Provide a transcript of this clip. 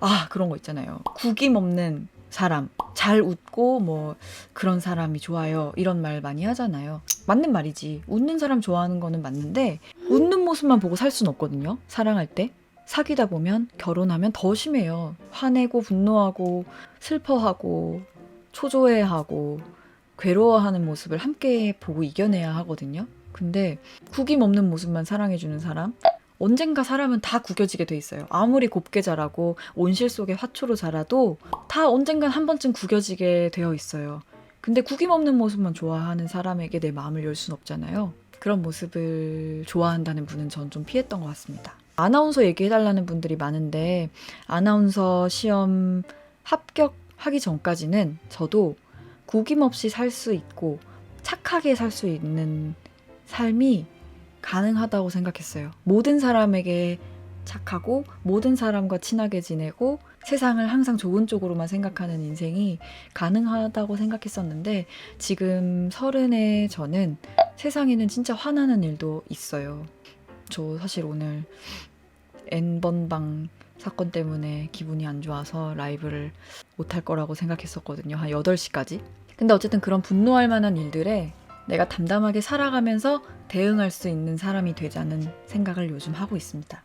아 그런 거 있잖아요. 구김 없는 사람, 잘 웃고 뭐 그런 사람이 좋아요. 이런 말 많이 하잖아요. 맞는 말이지. 웃는 사람 좋아하는 거는 맞는데 웃는 모습만 보고 살 순 없거든요. 사랑할 때. 사귀다 보면 결혼하면 더 심해요. 화내고 분노하고 슬퍼하고 초조해하고 괴로워하는 모습을 함께 보고 이겨내야 하거든요. 근데 구김 없는 모습만 사랑해주는 사람 언젠가 사람은 다 구겨지게 돼 있어요. 아무리 곱게 자라고 온실 속에 화초로 자라도 다 언젠간 한 번쯤 구겨지게 되어 있어요. 근데 구김 없는 모습만 좋아하는 사람에게 내 마음을 열 순 없잖아요. 그런 모습을 좋아한다는 분은 전 좀 피했던 것 같습니다. 아나운서 얘기해달라는 분들이 많은데 아나운서 시험 합격하기 전까지는 저도 구김 없이 살 수 있고 착하게 살 수 있는 삶이 가능하다고 생각했어요. 모든 사람에게 착하고 모든 사람과 친하게 지내고 세상을 항상 좋은 쪽으로만 생각하는 인생이 가능하다고 생각했었는데 지금 서른의 저는 세상에는 진짜 화나는 일도 있어요. 저 사실 오늘 N번방 사건 때문에 기분이 안 좋아서 라이브를 못할 거라고 생각했었거든요. 한 8시까지. 근데 어쨌든 그런 분노할 만한 일들에 내가 담담하게 살아가면서 대응할 수 있는 사람이 되자는 생각을 요즘 하고 있습니다.